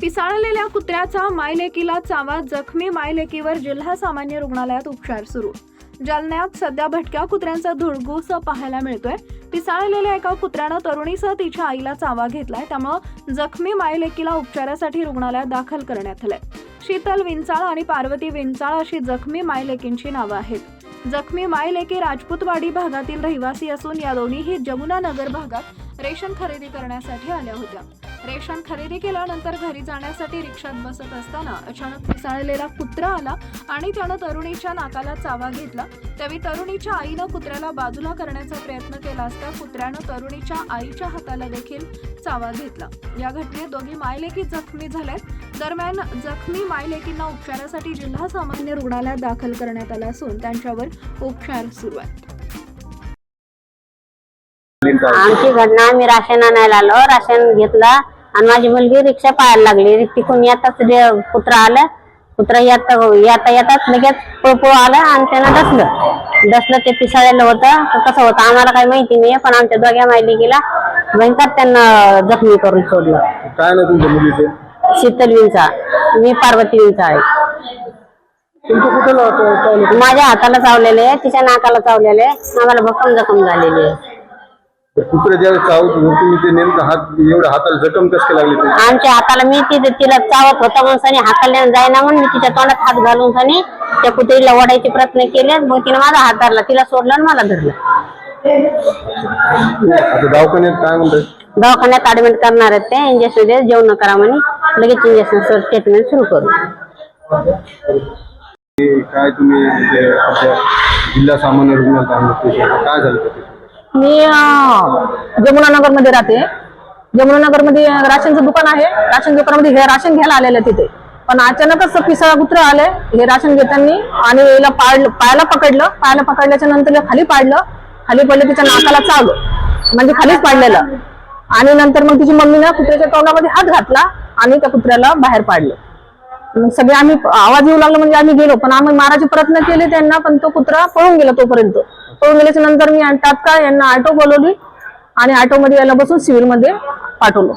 पिसाळलेल्या कुत्र्याचा मायलेकीला चावा जखमी मायलेकीवर जिल्हा सामान्य रुग्णालयात उपचार सुरू. जालन्यात सध्या भटक्या कुत्र्यांचा धुळगूस पाहायला मिळतोय. पिसाळलेल्या एका कुत्र्यानं तरुणीसह तिच्या आईला चावा घेतलाय त्यामुळं जखमी मायलेकीला उपचारासाठी रुग्णालयात दाखल करण्यात आलंय. शीतल विंचाळ आणि पार्वती विंचाळ अशी जखमी मायलेकींची नावं आहेत. जखमी मायलेकी राजपूतवाडी भागातील रहिवासी असून या दोन्हीही जमुना नगर भागात रेशन खरेदी करण्यासाठी आल्या होत्या. रेशन खरेदी केल्यानंतर घरी जाण्यासाठी रिक्षात बसत असताना अचानक पिसाळलेला कुत्रा आला आणि त्यानं तरुणीच्या नाकाला चावा घेतला. त्यावेळी तरुणीच्या आईनं कुत्र्याला बाजूला करण्याचा प्रयत्न केला असता कुत्र्यानं तरुणीच्या आईच्या हाताला देखील चावा घेतला. या घटनेत दोघी मायलेकी जखमी झाल्यात. दरम्यान जखमी मायलेकींना उपचारासाठी जिल्हा सामान्य रुग्णालयात दाखल करण्यात आलं असून त्यांच्यावर उपचार सुरू आहेत. आमची घटना आम्ही राशन आणायला आलो. राशन घेतला आणि माझी मुलगी रिक्षा पाहायला लागली. तिकून येताच कुत्रा आलं कुत्रा येता येता येताच लगेच पळपळ आलं आणि त्यानं डसलं डसलं ते पिसाळलेलं होतं. कसं होतं आम्हाला काही माहिती नाही पण आमच्या दोघ्या माहिती गेला भयंकर त्यांना जखमी करून सोडलं. काय नाही तुमच्या मुलीचे? शीतल विंचा. मी पार्वती विंचा आहे. तुमचं चावलं? माझ्या हाताला चावलेले तिच्या नाकाला चावलेले आम्हाला भक्कम जखम झालेली आहे. कुत्रे ज्यावेळेस चावत होते, तुम्ही ते नेमकं हात एवढ्या हाताला जखम कसं काय लागली आमच्या हाताला मी तिथे तिला चावत होता म्हणून सनी हाताला जायना म्हणून मी तिच्या तोंडात हात घालून सनी त्या कुत्रीला ओढायचे प्रयत्न केले मग तिने माझा हात धरला. तिला सोडलं आणि मला धरलं. आता दवाखान्यात काय म्हणतात दवाखान्यात ऍडमिट करणार आहेत ते. इंजेक्शन दे जेवण करा म्हणे. लगेच इंजेक्शन ट्रीटमेंट सुरू करू. काय तुम्ही ते आपल्या जिल्हा सामान्य रुग्णालयात आणलं. काय झालं मी जमुनानगरमध्ये राहते. जमुनानगरमध्ये राशनचं दुकान आहे. राशन दुकानामध्ये हे राशन घ्यायला आलेलं तिथे. पण अचानकच पिसळा कुत्र आले. हे राशन घेताना आणि याला पाडलं पायाला पकडलं. पायाला पकडल्याच्या नंतर खाली पाडलं. खाली पडलं तिच्या नाकाला चावलं. म्हणजे खालीच पाडलेलं. आणि नंतर मग तिची मम्मीनं कुत्र्याच्या तोंडामध्ये हात घातला आणि त्या कुत्र्याला बाहेर पाडलं. सगळे आम्ही आवाज येऊ लागला म्हणजे आम्ही गेलो पण आम्ही मारायचे प्रयत्न केले त्यांना पण तो कुत्रा पळून गेला तोपर्यंत. पळून गेल्याच्यानंतर मी तात्काळ यांना ऑटो बोलवली आणि ऑटोमध्ये यायला याला बसून सिव्हिलमध्ये पाठवलं.